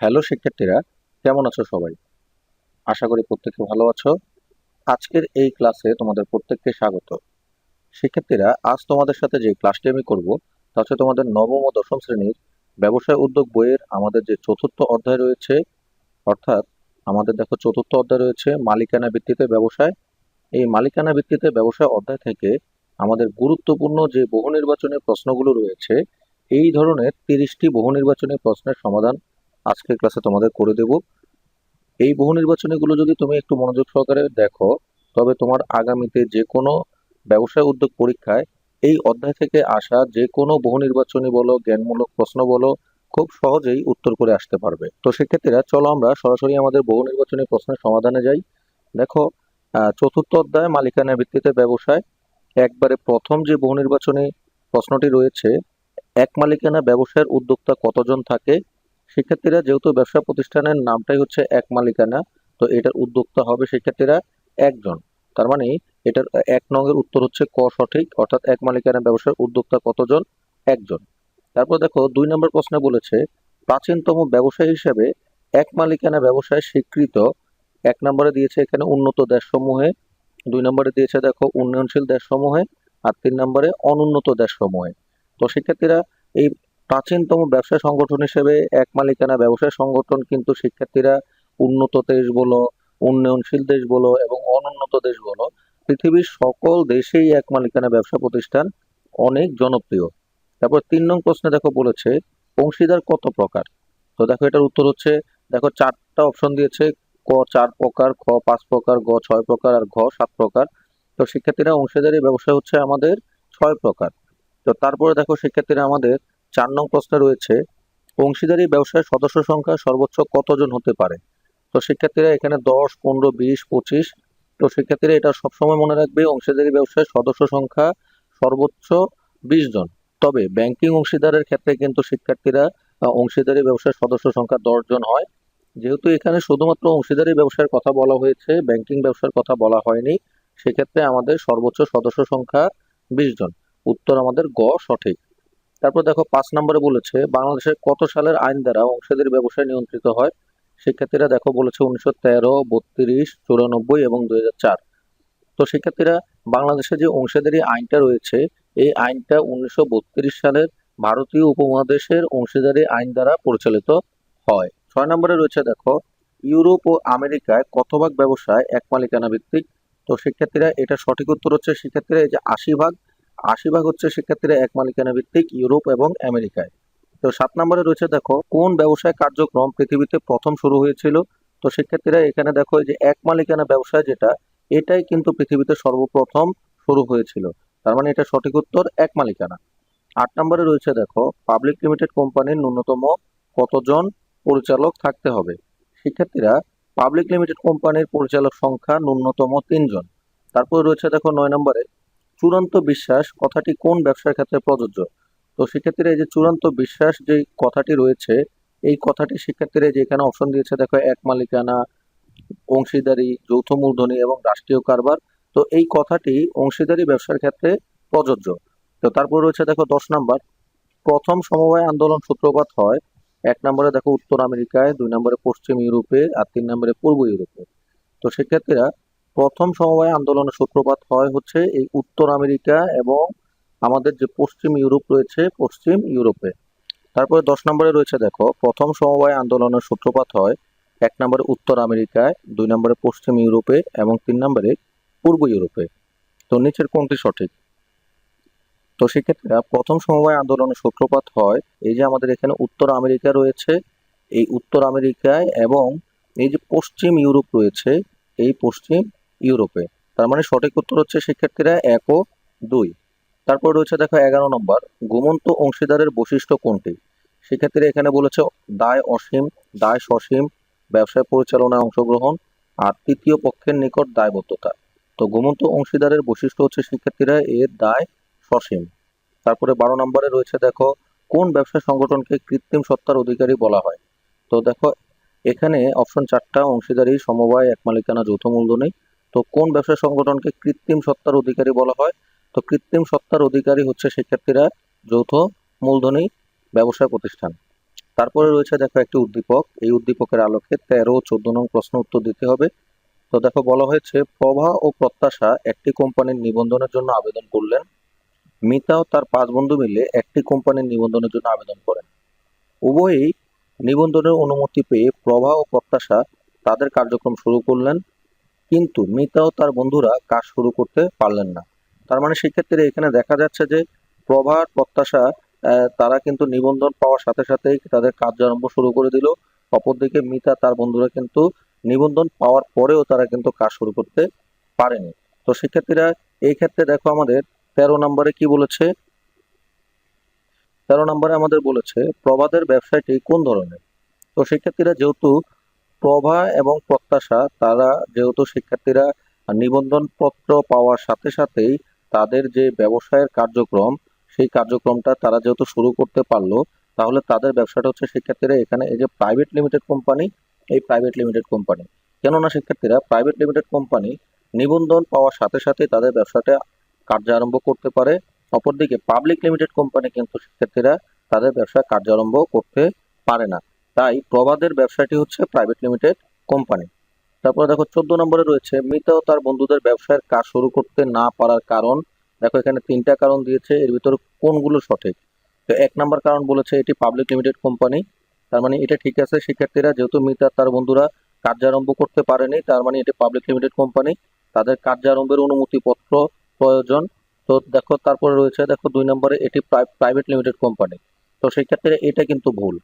Hello শিক্ষার্থীরা, কেমন আছো সবাই? আশা করি প্রত্যেকে ভালো আছো। আজকের এই ক্লাসে তোমাদের প্রত্যেককে স্বাগত। শিক্ষার্থীরা, আজ তোমাদের সাথে যে ক্লাসটি আমি করব, তা হচ্ছে তোমাদের নবম ও দশম শ্রেণির ব্যবসায় উদ্যোগ বইয়ের আমাদের যে চতুর্থ অধ্যায় রয়েছে, অর্থাৎ আমাদের দেখো চতুর্থ অধ্যায় রয়েছে মালিকানা ভিত্তিতে ব্যবসায়। এই মালিকানা ভিত্তিতে ব্যবসায় অধ্যায় থেকে আমাদের গুরুত্বপূর্ণ যে বহু নির্বাচনী প্রশ্নগুলো রয়েছে, এই ধরনের তিরিশটি বহু নির্বাচনী প্রশ্নের সমাধান আজকের ক্লাসে তোমাদের করে দেব। এই বহু নির্বাচনীগুলো যদি তুমি একটু মনোযোগ সহকারে দেখো, তবে তোমার আগামীতে যে কোনো ব্যবসায় উদ্যোগ পরীক্ষায় এই অধ্যায় থেকে আসা যে কোনো বহু নির্বাচনী বলো, জ্ঞানমূলক প্রশ্ন বলো, খুব সহজেই উত্তর করে আসতে পারবে। তো সেক্ষেত্রে চলো আমরা সরাসরি আমাদের বহু নির্বাচনী প্রশ্নের সমাধানে যাই। দেখো চতুর্থ অধ্যায় মালিকানা ভিত্তিতে ব্যবসায়। একবারে প্রথম যে বহু নির্বাচনী প্রশ্নটি রয়েছে, এক মালিকানা ব্যবসায়ের উদ্যোক্তা কতজন থাকে? শিক্ষার্থীরা যেহেতু ব্যবসা প্রতিষ্ঠানের নামটাই হচ্ছে এক মালিকানা, তো এটার উদ্যোক্তা হবে শিক্ষার্থীরা একজন। তার মানে এটার এক নঙের উত্তর হচ্ছে ক সঠিক, অর্থাৎ এক মালিকানা ব্যবসার উদ্যোক্তা কতজন? একজন। তারপর দেখো, দুই নম্বর প্রশ্নে বলেছে, প্রাচীনতম ব্যবসায় হিসেবে এক মালিকানা ব্যবসায় স্বীকৃত, এক নম্বরে দিয়েছে এখানে উন্নত দেশসমূহে, দুই নম্বরে দিয়েছে দেখো উন্নয়নশীল দেশসমূহে, আর তিন নম্বরে অনুন্নত দেশসমূহে। তো শিক্ষার্থীরা এই প্রাচীনতম ব্যবসা সংগঠন হিসেবে এক মালিকানা ব্যবসায় সংগঠন কিন্তু শিক্ষার্থীরা উন্নত দেশ বলো, উন্নয়নশীল দেশ বলো এবং অনুন্নত দেশ বলো, পৃথিবীর সকল দেশেই এক মালিকানা ব্যবসা প্রতিষ্ঠান অনেক জনপ্রিয়। তারপর তিন নং প্রশ্নে দেখো বলেছে, অংশীদার কত প্রকার? তো দেখো এটার উত্তর হচ্ছে, দেখো চারটা অপশন দিয়েছে, ক চার প্রকার, খ পাঁচ প্রকার, গ ছয় প্রকার আর ঘ সাত প্রকার। তো শিক্ষার্থীরা অংশীদারি ব্যবসা হচ্ছে আমাদের ছয় প্রকার। তো তারপরে দেখো শিক্ষার্থীরা আমাদের চার নং প্রশ্নে রয়েছে, অংশীদারি ব্যবসায় সদস্য সংখ্যা সর্বোচ্চ কতজন হতে পারে? তো শিক্ষার্থীরা এখানে দশ, পনেরো, বিশ, পঁচিশ, তো শিক্ষার্থীরা এটা সবসময় মনে রাখবে অংশীদারি ব্যবসায় সদস্য সংখ্যা সর্বোচ্চ বিশ জন। তবে ব্যাংকিং অংশীদারের ক্ষেত্রে কিন্তু শিক্ষার্থীরা অংশীদারি ব্যবসায় সদস্য সংখ্যা দশ জন হয়। যেহেতু এখানে শুধুমাত্র অংশীদারি ব্যবসার কথা বলা হয়েছে ব্যাংকিং ব্যবসার কথা বলা হয়নি, সেক্ষেত্রে আমাদের সর্বোচ্চ সদস্য সংখ্যা বিশ জন। উত্তর আমাদের গ সঠিক। তারপর দেখো পাঁচ নম্বরে বলেছে বাংলাদেশের কত সালের আইন দ্বারা অংশীদারি ব্যবসায় নিয়ন্ত্রিত হয়? শিক্ষার্থীরা দেখো বলেছে উনিশশো তেরো, বত্রিশ, চুরানব্বই এবং দুই হাজার চার। তো শিক্ষার্থীরা, বাংলাদেশে যে অংশীদারি আইনটা রয়েছে, এই আইনটা উনিশশো বত্রিশ সালের ভারতীয় উপমহাদেশের অংশীদারি আইন দ্বারা পরিচালিত হয়। ছয় নম্বরে রয়েছে দেখো, ইউরোপ ও আমেরিকায় কত ভাগ ব্যবসায় এক মালিকানা ভিত্তিক তো শিক্ষার্থীরা, এটা সঠিক উত্তর হচ্ছে, শিক্ষার্থীরা এই যে আশি ভাগ আশি ভাগ হচ্ছে শিক্ষার্থীরা এক মালিকানা ভিত্তিক ইউরোপ এবং আমেরিকায়। তো সাত নম্বরে রয়েছে দেখো, কোন ব্যবসায় কার্যক্রম পৃথিবীতে প্রথম শুরু হয়েছিল? তো শিক্ষার্থীরা এখানে দেখো যে এক মালিকানা ব্যবসায় যেটা, এটাই কিন্তু পৃথিবীতে সর্বপ্রথম শুরু হয়েছিল। তার মানে এটা সঠিক উত্তর, এক মালিকানা। আট নম্বরে রয়েছে দেখো, পাবলিক লিমিটেড কোম্পানির ন্যূনতম কতজন পরিচালক থাকতে হবে? শিক্ষার্থীরা পাবলিক লিমিটেড কোম্পানির পরিচালক সংখ্যা ন্যূনতম তিনজন। তারপরে রয়েছে দেখো নয় নম্বরে চূড়ান্ত বিশ্বাস কথাটি কোন ব্যবসার ক্ষেত্রে প্রযোজ্য? তো সেক্ষেত্রে এই যে চূড়ান্ত বিশ্বাস যে কথাটি রয়েছে, এই কথাটি শিক্ষার্থীরা যে এখানে অপশন দিয়েছে, দেখো এক মালিকানা, অংশীদারি, যৌথ মূলধনী এবং রাষ্ট্রীয় কারবার, তো এই কথাটি অংশীদারি ব্যবসার ক্ষেত্রে প্রযোজ্য। তো তারপর রয়েছে দেখো দশ নাম্বার। প্রথম সমবায় আন্দোলন সূত্রপাত হয়, এক নম্বরে দেখো উত্তর আমেরিকায়, দুই নম্বরে পশ্চিম ইউরোপে, আর তিন নম্বরে পূর্ব ইউরোপে। তো শিক্ষার্থীরা প্রথম সমবায় আন্দোলনের সূত্রপাত হয় হচ্ছে এই উত্তর আমেরিকা এবং আমাদের যে পশ্চিম ইউরোপ রয়েছে, পশ্চিম ইউরোপে। তারপরে দশ নম্বরে রয়েছে দেখো, প্রথম সমবায় আন্দোলনের সূত্রপাত হয় এক নম্বরে উত্তর আমেরিকায়, দুই নম্বরে পশ্চিম ইউরোপে এবং তিন নম্বরে পূর্ব ইউরোপে। তো নিচের কোনটি সঠিক? তো সেক্ষেত্রে প্রথম সমবায় আন্দোলনের সূত্রপাত হয় এই যে আমাদের এখানে উত্তর আমেরিকা রয়েছে, এই উত্তর আমেরিকায় এবং এই যে পশ্চিম ইউরোপ রয়েছে, এই পশ্চিম ইউরোপে। তার মানে সঠিক উত্তর হচ্ছে শিক্ষার্থীরা এক ও দুই। তারপর রয়েছে দেখো এগারো নম্বর, ঘুমন্ত অংশীদারের বৈশিষ্ট্য কোনটি? শিক্ষার্থীরা এখানে বলেছে দায় অসীম, দায় সসীম, ব্যবসায় পরিচালনায় অংশগ্রহণ, আর তৃতীয় পক্ষের নিকট দায়বদ্ধতা। তো ঘুমন্ত অংশীদারের বৈশিষ্ট্য হচ্ছে শিক্ষার্থীরা এর দায় সসীম। তারপরে বারো নম্বরে রয়েছে দেখো কোন ব্যবসা সংগঠনকে কৃত্রিম সত্তার অধিকারী বলা হয়? তো দেখো এখানে অপশন চারটা, অংশীদারি, সমবায় এক মালিকানা যৌথ মূলধনী তো কোন ব্যবসা সংগঠনকে কৃত্রিম সত্তার অধিকারী বলা হয়? তো কৃত্রিম সত্তার অধিকারী হচ্ছে শিক্ষার্থীরা যৌথ মূলধনী ব্যবসা প্রতিষ্ঠান। তারপরে রয়েছে দেখো একটি উদ্দীপক। এই উদ্দীপকের আলোকে তেরো চোদ্দ নং প্রশ্ন উত্তর দিতে হবে। তো দেখো বলা হয়েছে, প্রভা ও প্রত্যাশা একটি কোম্পানির নিবন্ধনের জন্য আবেদন করলেন। মিতা ও তার পাঁচ বন্ধু মিলে একটি কোম্পানির নিবন্ধনের জন্য আবেদন করেন। উভয়ই নিবন্ধনের অনুমতি পেয়ে প্রভা ও প্রত্যাশা তাদের কার্যক্রম শুরু করলেন। কিন্তু মিতা ও তার বন্ধুরা কাজ শুরু করতে পারলেন না। তার মানে সেক্ষেত্রে এখানে দেখা যাচ্ছে যে প্রভা আর প্রত্যাশা তারা কিন্তু নিবন্ধন পাওয়ার সাথে সাথেই তাদের কার্যারম্ভ শুরু করে দিল। অপরদিকে মিতা তার বন্ধুরা কিন্তু নিবন্ধন পাওয়ার পরেও তারা কিন্তু কাজ শুরু করতে পারেনি। তো শিক্ষার্থীরা এই ক্ষেত্রে দেখো আমাদের তেরো নম্বরে কি বলেছে? তেরো নম্বরে আমাদের বলেছে, প্রভাদের ব্যবসায়টি কোন ধরনের? তো শিক্ষার্থীরা যেহেতু প্রভা এবং প্রত্যাশা, তারা যেহেতু শিক্ষার্থীরা নিবন্ধন পত্র পাওয়ার সাথে সাথেই তাদের যে ব্যবসায়ের কার্যক্রম, সেই কার্যক্রমটা তারা যেহেতু শুরু করতে পারল, তাহলে তাদের ব্যবসাটা হচ্ছে শিক্ষার্থীরা এখানে এই যে প্রাইভেট লিমিটেড কোম্পানি এই প্রাইভেট লিমিটেড কোম্পানি কেননা শিক্ষার্থীরা প্রাইভেট লিমিটেড কোম্পানি নিবন্ধন পাওয়ার সাথে সাথে তাদের ব্যবসাটা কার্য আরম্ভ করতে পারে। অপরদিকে পাবলিক লিমিটেড কোম্পানি কিন্তু শিক্ষার্থীরা তাদের ব্যবসা কার্য আরম্ভ করতে পারে না। তাই প্রবাদের ব্যবসাটি হচ্ছে প্রাইভেট লিমিটেড কোম্পানি তারপরে দেখো, চোদ্দ নম্বরে রয়েছে, মিতা ও তার বন্ধুদের ব্যবসায়ের কাজ শুরু করতে না পারার কারণ। দেখো, এখানে তিনটা কারণ দিয়েছে, এর ভিতরে কোনগুলো সঠিক? তো এক নম্বর কারণ বলেছে, এটি পাবলিক লিমিটেড কোম্পানি তার মানে এটা ঠিক আছে, শিক্ষার্থীরা যেহেতু মিতা তার বন্ধুরা কার্যারম্ভ করতে পারেনি, তার মানে এটি পাবলিক লিমিটেড কোম্পানি তাদের কার্যারম্ভের অনুমতিপত্র প্রয়োজন। তো দেখো, তারপরে রয়েছে, দেখো, দুই নম্বরে এটি প্রাইভেট লিমিটেড কোম্পানি তো সেই ক্ষেত্রে এটা কিন্তু ভুল।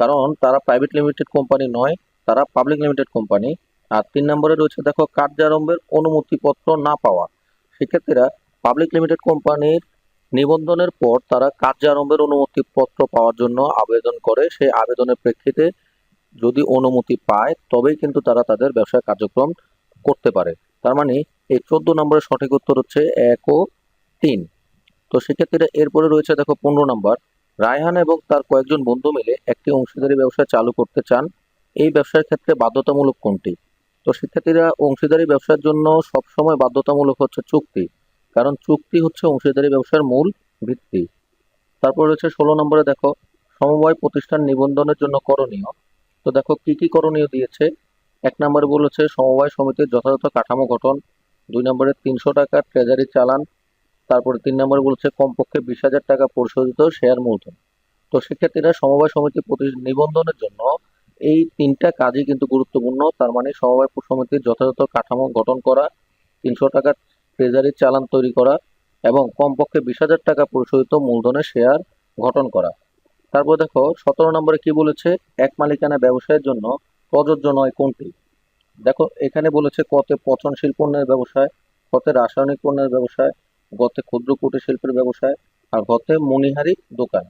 কারণ তারা প্রাইভেট লিমিটেড কোম্পানি নয়, তারা পাবলিক লিমিটেড কোম্পানি আর তিন নম্বরে রয়েছে, দেখো, কার্যারম্ভের অনুমতিপত্র না পাওয়া। সেক্ষেত্রে পাবলিক লিমিটেড কোম্পানির নিবন্ধনের পর তারা কার্যারম্ভের অনুমতিপত্র পাওয়ার জন্য আবেদন করে। সেই আবেদনের প্রেক্ষিতে যদি অনুমতি পায়, তবেই কিন্তু তারা তাদের ব্যবসায় কার্যক্রম করতে পারে। তার মানে এই চোদ্দ নম্বরের সঠিক উত্তর হচ্ছে এক ও তিন। তো সেক্ষেত্রে এরপরে রয়েছে, দেখো, পনেরো নম্বর। রায়হান এবং তার কয়েকজন বন্ধু মিলে একটি অংশীদারি ব্যবসা চালু করতে চান। এই ব্যবসার ক্ষেত্রে বাধ্যতামূলক কোনটি? তো শিক্ষার্থীরা অংশীদারি ব্যবসার জন্য সবসময় বাধ্যতামূলক হচ্ছে চুক্তি, কারণ চুক্তি হচ্ছে অংশীদারি ব্যবসার মূল ভিত্তি। তারপর রয়েছে ষোলো নম্বরে দেখো, সমবায় প্রতিষ্ঠান নিবন্ধনের জন্য করণীয়। তো দেখো কি কি করণীয় দিয়েছে? এক নম্বরে বলেছে সমবায় সমিতির যথাযথ কাঠামো গঠন। দুই নম্বরে তিনশো টাকা ট্রেজারি চালান। তারপরে তিন নম্বরে বলছে কমপক্ষে বিশ হাজার টাকা পরিশোধিত শেয়ার মূলধন। তো শিক্ষার্থীরা সমবায় সমিতি প্রতি- নিবন্ধনের জন্য এই তিনটা কাজই কিন্তু গুরুত্বপূর্ণ। তার মানে সমবায় সমিতির যথাযথ কাঠামো গঠন করা, তিনশো টাকা ট্রেজারি চালান তৈরি করা এবং কমপক্ষে বিশ হাজার টাকা পরিশোধিত মূলধনের শেয়ার গঠন করা। তারপর দেখো, সতেরো নম্বরে কি বলেছে? এক মালিকানা ব্যবসায়ের জন্য প্রযোজ্য নয় কোনটি? দেখো, এখানে বলেছে কতে পচনশীল পণ্যের ব্যবসায়, কতে রাসায়নিক পণ্যের ব্যবসায় গতে ক্ষুদ্র কুটির শিল্পের ব্যবসায় আর গতে মণিহারি দোকান।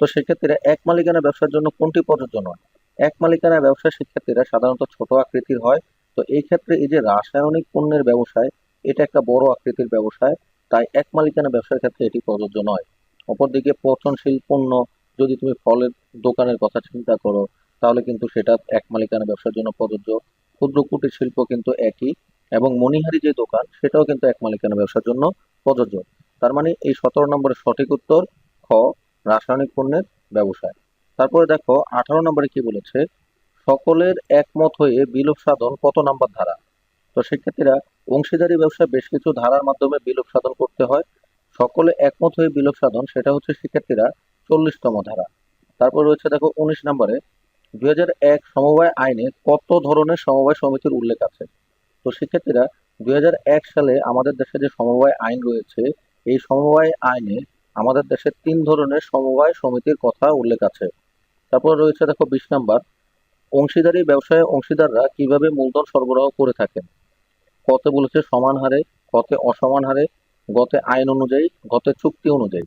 তো সেক্ষেত্রে এক মালিকানা ব্যবসার জন্য কোনটি প্রযোজ্য নয়? এক মালিকানা ব্যবসা শিক্ষার্থীরা সাধারণত ছোট আকৃতির হয়। তো এই ক্ষেত্রে এই যে রাসায়নিক পণ্যের ব্যবসায়, এটা একটা বড় আকৃতির ব্যবসায়, তাই এক মালিকানা ব্যবসার ক্ষেত্রে এটি প্রযোজ্য নয়। অপরদিকে পচনশীল পণ্য, যদি তুমি ফলের দোকানের কথা চিন্তা করো, তাহলে কিন্তু সেটা এক মালিকানা ব্যবসার জন্য প্রযোজ্য। ক্ষুদ্র কুটির শিল্প কিন্তু একই, এবং মণিহারি যে দোকান, সেটাও কিন্তু এক মালিকানা ব্যবসার জন্য প্রযোজ্য। তার মানে এই সতেরো নম্বরের সঠিক উত্তর, খ, রাসায়নিক পণ্যের ব্যবসায়। তারপরে দেখো, আঠারো নম্বরে কি বলেছে? সকলের একমত হয়ে বিলোপ সাধন কত নাম্বার ধারা? তো শিক্ষার্থীরা অংশীদারি ব্যবসা বেশ কিছু ধারার মাধ্যমে বিলোপ সাধন করতে হয়। সকলে একমত হয়ে বিলোপ সাধন, সেটা হচ্ছে শিক্ষার্থীরা চল্লিশতম ধারা। তারপর রয়েছে দেখো, উনিশ নম্বরে, দুই এক সমবায় আইনে কত ধরনের সমবায় সমিতির উল্লেখ আছে? তো শিক্ষার্থীরা দুই হাজার এক সালে আমাদের দেশে যে সমবায় আইন রয়েছে, এই সমবায় আইনে আমাদের দেশে তিন ধরনের সমবায় সমিতির কথা উল্লেখ আছে। তারপর রয়েছে দেখো বিশ নাম্বার। অংশীদারি ব্যবসায় অংশীদাররা কীভাবে মূলধন সরবরাহ করে থাকেন? কতে বলেছে সমান হারে কতে অসমান হারে, গতে আইন অনুযায়ী, গতে চুক্তি অনুযায়ী।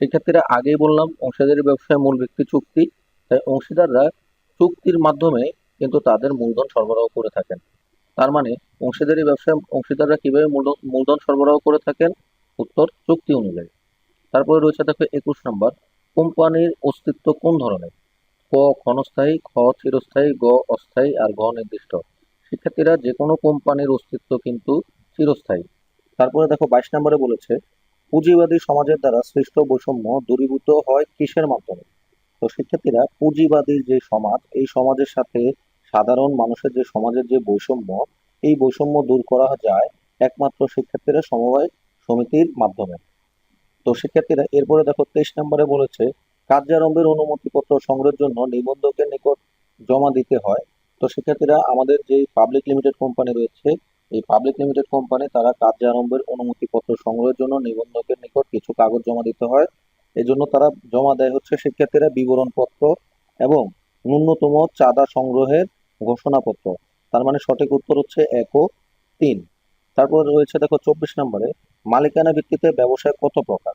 শিক্ষার্থীরা আগেই বললাম, অংশীদারি ব্যবসায় মূল ভিত্তি চুক্তি। তাই অংশীদাররা চুক্তির মাধ্যমে কিন্তু তাদের মূলধন সরবরাহ করে থাকেন। তার মানে অংশীদারি ব্যবসায় অংশীদাররা কীভাবে মূলধন সরবরাহ করে থাকেন? উত্তর, চুক্তি অনুযায়ী। তারপরে রয়েছে দেখো একুশ নম্বর, কোম্পানির অস্তিত্ব কোন ধরনের? ক, ক্ষণস্থায়ী, খ, চিরস্থায়ী, গ, অস্থায়ী আর গ নির্দিষ্ট। শিক্ষার্থীরা যে কোনো কোম্পানির অস্তিত্ব কিন্তু চিরস্থায়ী। তারপরে দেখো বাইশ নম্বরে বলেছে, পুঁজিবাদী সমাজের দ্বারা সৃষ্ট বৈষম্য দূরীভূত হয় কিসের মাধ্যমে? তো শিক্ষার্থীরা পুঁজিবাদী যে সমাজ, এই সমাজের সাথে সাধারণ মানুষের যে সমাজের যে বৈষম্য, এই বৈষম্য দূর করা যায় একমাত্র শিক্ষার্থীরা সমবায় সমিতির মাধ্যমে। তো শিক্ষার্থীরা, এরপরে দেখো তেইশ নম্বরে বলেছে, কার্যারম্ভের অনুমতিপত্র সংগ্রহের জন্য নিবন্ধকের নিকট জমা দিতে হয়। তো শিক্ষার্থীরা, আমাদের যে পাবলিক লিমিটেড কোম্পানি রয়েছে, এই পাবলিক লিমিটেড কোম্পানি তারা কার্যারম্ভের অনুমতিপত্র সংগ্রহের জন্য নিবন্ধকের নিকট কিছু কাগজ জমা দিতে হয়। এজন্য তারা জমা দেয় হচ্ছে শিক্ষার্থীরা বিবরণপত্র এবং ন্যূনতম চাঁদা সংগ্রহের ঘোষণাপত্র। তার মানে সঠিক উত্তর হচ্ছে এক ও তিন। তারপর রয়েছে দেখো চব্বিশ নম্বরে, মালিকানা ভিত্তিতে ব্যবসায় কত প্রকার?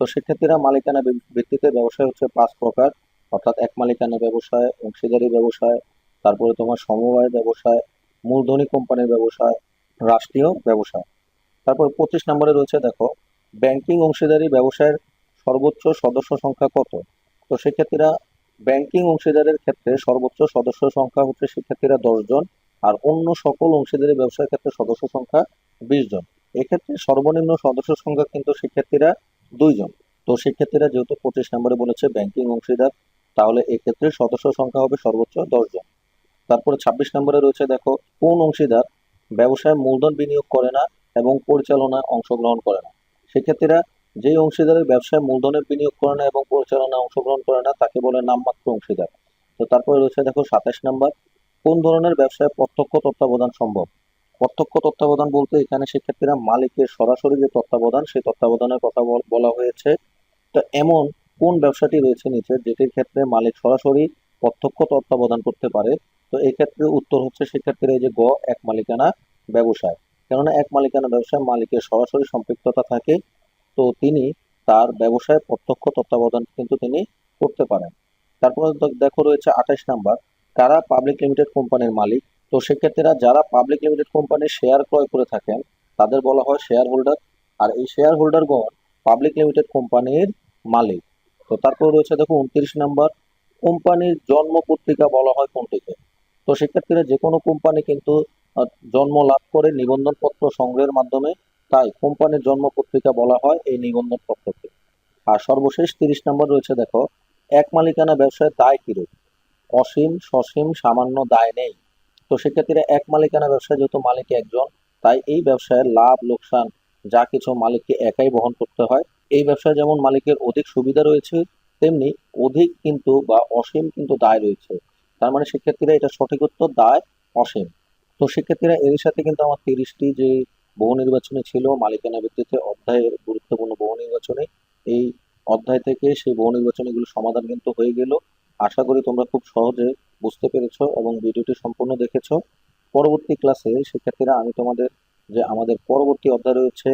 তো শিক্ষার্থীরা মালিকানা ভিত্তিতে ব্যবসায় হচ্ছে পাঁচ প্রকার। অর্থাৎ এক মালিকানা ব্যবসায়, অংশীদারি ব্যবসায়, তারপরে তোমার সমবায় ব্যবসায়, মূলধনী কোম্পানির ব্যবসায়, রাষ্ট্রীয় ব্যবসায়। তারপর পঁচিশ নম্বরে রয়েছে দেখো, ব্যাংকিং অংশীদারি ব্যবসায়ের সর্বোচ্চ সদস্য সংখ্যা কত? তো শিক্ষার্থীরা ব্যাংকিং অংশীদারের ক্ষেত্রে সর্বোচ্চ সদস্য সংখ্যা হচ্ছে শিক্ষার্থীরা জন আর অন্য সকল অংশীদারি ব্যবসার ক্ষেত্রে সদস্য সংখ্যা বিশ জন। এক্ষেত্রে সর্বনিম্ন সদস্য সংখ্যা কিন্তু শিক্ষার্থীরা দুইজন তো শিক্ষার্থীরা যেহেতু পঁচিশ নম্বরে বলেছে ব্যাংকিং অংশীদার, তাহলে এক্ষেত্রে সদস্য সংখ্যা হবে সর্বোচ্চ জন। তারপরে ছাব্বিশ নম্বরে রয়েছে দেখো, কোন অংশীদার ব্যবসায় মূলধন বিনিয়োগ করে না এবং পরিচালনায় অংশগ্রহণ করে না? সেক্ষেত্রে যে অংশীদারের ব্যবসায় মূলধনের বিনিয়োগ করে না এবং পরিচালনায় অংশগ্রহণ করে না, তাকে বলে নামমাত্র অংশীদার। তো তারপরে রয়েছে দেখো সাতাশ নম্বর, কোন ধরনের ব্যবসায় প্রত্যক্ষ তত্ত্বাবধান সম্ভব? প্রত্যক্ষ তত্ত্বাবধান বলতে এখানে শিক্ষার্থীরা মালিকের সরাসরি যে তত্ত্বাবধান, সেই তত্ত্বাবধানের কথা বল- হয়েছে। তো এমন কোন ব্যবসাটি রয়েছে নিচে, যেটির ক্ষেত্রে মালিক সরাসরি প্রত্যক্ষ তত্ত্বাবধান করতে পারে? তো এই ক্ষেত্রে উত্তর হচ্ছে শিক্ষার্থীরা এই যে গ, এক মালিকানা ব্যবসায়। কেননা এক মালিকানা ব্যবসায় মালিকের সরাসরি সম্পৃক্ততা থাকে তো তিনি তার ব্যবসায় প্রত্যক্ষ তত্ত্বাবধান কিন্তু তিনি করতে পারেন। তারপরে দেখো রয়েছে আঠাশ নাম্বার, কারা পাবলিক লিমিটেড কোম্পানির মালিক? তো সেক্ষেত্রে যারা পাবলিক লিমিটেড কোম্পানির শেয়ার ক্রয় করে থাকেন, তাদের বলা হয় শেয়ার হোল্ডার। আর এই শেয়ার হোল্ডারগণ পাবলিক লিমিটেড কোম্পানির মালিক। তো তারপর রয়েছে দেখো উনত্রিশ নাম্বার, কোম্পানির জন্ম পত্রিকা বলা হয় কোনটিকে? তো শিক্ষার্থীরা যে কোনো কোম্পানি কিন্তু জন্ম লাভ করে নিবন্ধন পত্র সংগ্রহের মাধ্যমে তাই কোম্পানির জন্ম পত্রিকা বলা হয় এই নিবন্ধন পত্রকে। আর সর্বশেষ তিরিশ নম্বর রয়েছে, দেখো, এক মালিকানা ব্যবসায় দায় কিরূপ অসীম, সসীম, সামান্য দায় নেই। তো সেক্ষেত্রে এক মালিকানা ব্যবসায় যেহেতু মালিক একজন, তাই এই ব্যবসায় লাভ, লোকসান, যা কিছু মালিককে একাই বহন করতে হয়। এই ব্যবসায় যেমন মালিকের অধিক সুবিধা রয়েছে, তেমনি অধিক কিন্তু বা অসীম কিন্তু দায় রয়েছে। তার মানে শিক্ষার্থীরা এটা সঠিক উত্তর, দায় অসীম। তো শিক্ষার্থীরা এর সাথে কিন্তু আমার তিরিশটি যে বহু নির্বাচনে ছিল, মালিকানা ভিত্তিতে অধ্যায়ের গুরুত্বপূর্ণ বহু নির্বাচনে। এই অধ্যায় থেকে সেই বহু নির্বাচনীগুলো সমাধান কিন্তু হয়ে গেল। আশা করি তোমরা খুব সহজে বুঝতে পেরেছ এবং ভিডিওটি সম্পূর্ণ দেখেছ। পরবর্তী ক্লাসে শিক্ষার্থীরা আমি তোমাদের যে আমাদের পরবর্তী অধ্যায় রয়েছে,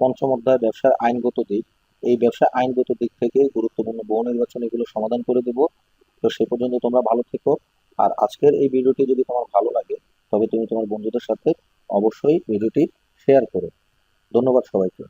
পঞ্চম অধ্যায়, ব্যবসার আইনগত দিক। এই ব্যবসা আইনগত দিক থেকে গুরুত্বপূর্ণ বহু নির্বাচন এগুলো সমাধান করে দেব। তো সে পর্যন্ত তোমরা ভালো থেকো। আর আজকের এই ভিডিওটি যদি তোমার ভালো লাগে, তবে তুমি তোমার বন্ধুদের সাথে অবশ্যই ভিডিওটি শেয়ার করো। ধন্যবাদ সবাইকে।